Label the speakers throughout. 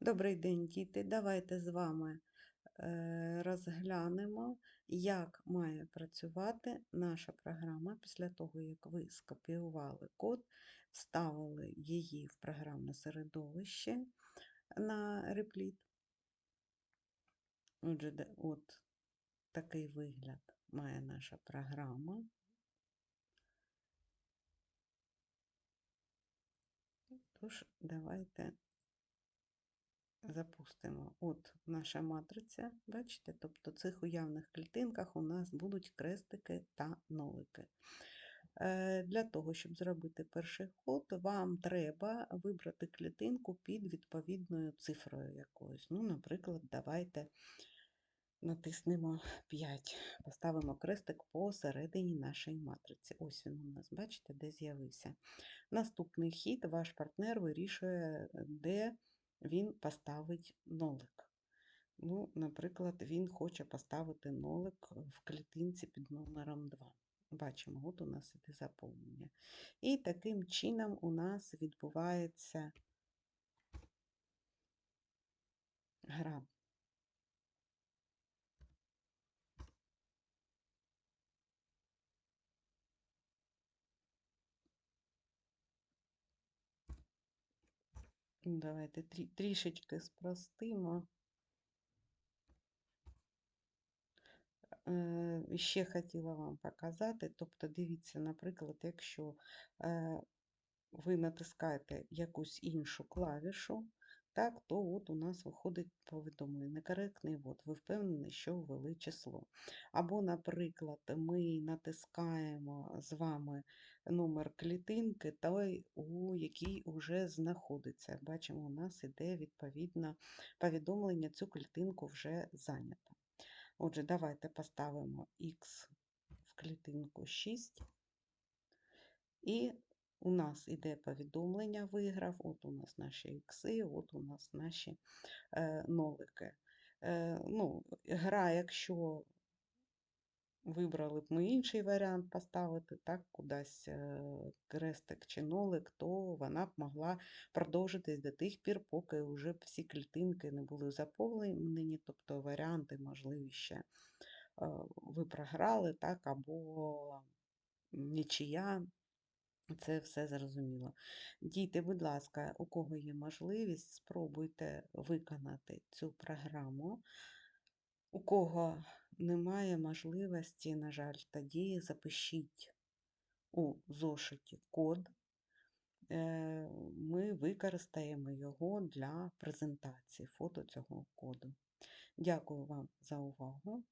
Speaker 1: Добрий день, діти. Давайте з вами е, розглянемо, як має працювати наша програма після того, як ви скопіювали код, вставили її в програмне середовище на репліт. Отже, от такий вигляд має наша програма. Тож, давайте запустимо. От наша матриця, бачите? Тобто в цих уявних клітинках у нас будуть крестики та нолики. Е, Для того, щоб зробити перший ход, вам треба вибрати клітинку під відповідною цифрою якоюсь. Ну, наприклад, давайте натиснемо 5, поставимо крестик посередині нашої матриці. Ось він у нас, бачите, де з'явився. Наступний хід ваш партнер вирішує, де він поставить нолик. Ну, Наприклад, він хоче поставити нолик в клітинці під номером 2. Бачимо, от у нас іде заповнення. І таким чином у нас відбувається гра. Давайте трі, трішечки спростимо. Е, Ще хотіла вам показати, тобто дивіться, наприклад, якщо е, ви натискаєте якусь іншу клавішу, так, то от у нас виходить повідомлення. Некоректний ввод. Ви впевнені, що ввели число. Або, наприклад, ми натискаємо з вами номер клітинки, той, у якій вже знаходиться. Бачимо, у нас іде відповідно повідомлення, цю клітинку вже зайнято. Отже, давайте поставимо Х в клітинку 6. І у нас іде повідомлення виграв, от у нас наші ікси, от у нас наші е, нолики. Е, ну, Гра, якщо вибрали б ми інший варіант поставити, так, кудись е, крестик чи нолик, то вона б могла продовжитись до тих пір, поки вже всі клітинки не були заповнені, тобто варіанти можливі ще е, ви програли, так, або нічия. Це все зрозуміло. Діти, будь ласка, у кого є можливість, спробуйте виконати цю програму. У кого немає можливості, на жаль, тоді запишіть у зошиті код. Е, ми використаємо його для презентації фото цього коду. Дякую вам за увагу.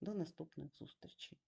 Speaker 1: До наступних зустрічей!